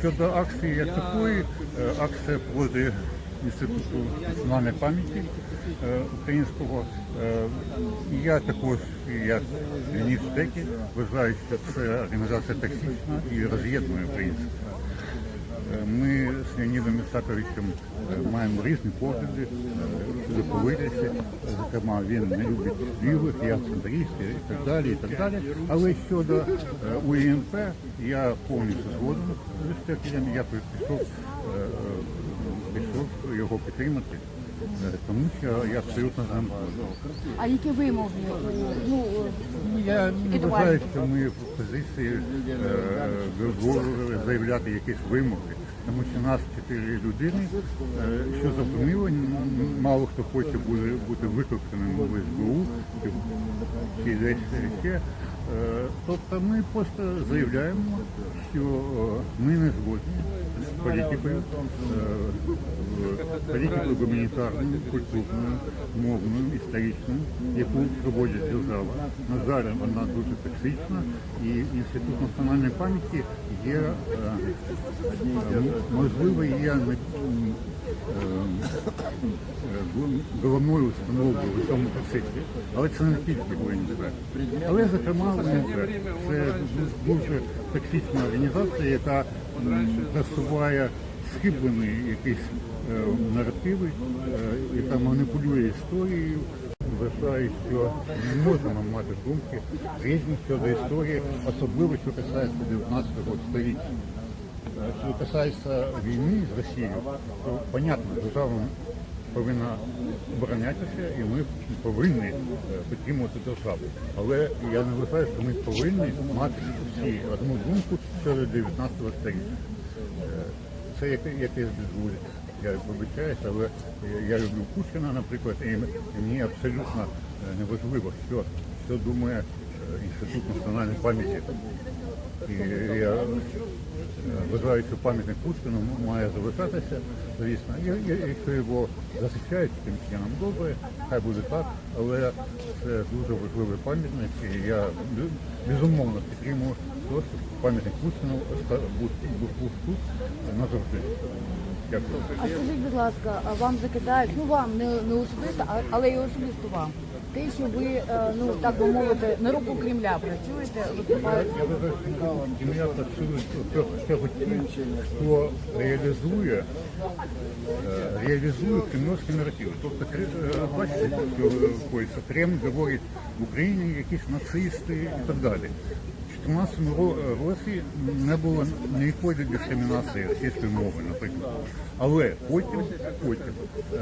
щодо акції як такої, е, акція проти Інституту національної пам'яті е, українського. Е, Я також, як Леонід вважаю, що це організація токсична і роз'єднує українців. Леонідом Ісаковичем маємо різні погляди е. Зокрема, він не любить лівих, я центрист і так далі, і так далі. Але щодо е, я повністю згоден з Штекелем. Я пішов, е, пішов його підтримати, тому що я абсолютно з. А які вимоги? Ну, Ну, Я не вважаю, що ми в позиції е, заявляти якісь вимоги, тому що нас чотири людини, е, що зрозуміло, мало хто хоче бути, викликаним в СБУ чи, десь ще. Е, Тобто ми просто заявляємо, що е, ми не згодні з політикою, політикою гуманітарною, культурною, мовною, історичною, яку проводить держава. На жаль, вона дуже токсична, і інститут національної пам'яті є е, можливо є е, е, головною установою в цьому процесі. Але це не тільки УНДП. Але, зокрема, це дуже токсична організація, яка просуває схиблені якісь наративи, яка маніпулює історією. Вважаю, що не можемо мати думки різні щодо історії, особливо що касається 19 століття. Е, Що касається війни з Росією, то понятно, держава повинна оборонятися і ми повинні е, підтримувати державу. Але я не вважаю, що ми повинні мати всі одну думку щодо 19 століття. Е, Це якесь безглуздя. Я вибачаюсь, але я люблю Путіна, наприклад, і мені абсолютно е, неважливо, що, що думає е, Інститут національної пам'яті. І я е, вважаю, що пам'ятник Пушкіну має залишатися, звісно. І, і, якщо його захищають тим чином добре, хай буде так, але це дуже важливий пам'ятник, і я безумовно підтримую те, що пам'ятник Пушкіну був, тут назавжди. Дякую. а скажіть, будь ласка, а вам закидають, ну вам не, не особисто, а- але і особисто вам. Те, що ви, е, ну так би мовити, на руку Кремля працюєте, виступаєте. Я вважаю, що ім'я працює цього ті, хто реалізує, е, реалізує кремлівські наративи. Тобто, е, бачите, що е, Кремль говорить в Україні якісь нацисти і так далі. У 2014 ро- році не було ніякої дискримінації російської мови, наприклад. Але потім, потім е,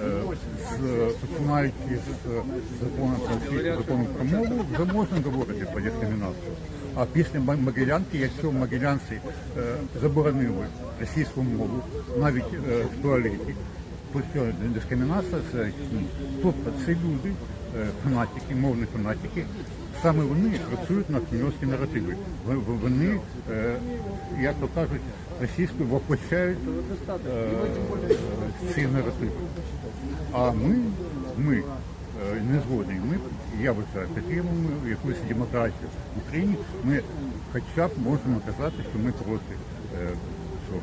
з, починаючи з е, закону про закону про мову, вже можна говорити про дискримінацію. А після Могилянки, якщо в Могилянці е, заборонили російську мову навіть е, в туалеті, то що дискримінація це ні. Тобто це люди, е, фанатики, мовні фанатики, саме вони працюють на кремлівські наративи. Вони, е, як то кажуть, російською воплощають е, ці наративи. А ми, ми е, не згодні. Ми, я вважаю, підтримуємо якусь демократію в Україні. Ми хоча б можемо казати, що ми проти цього.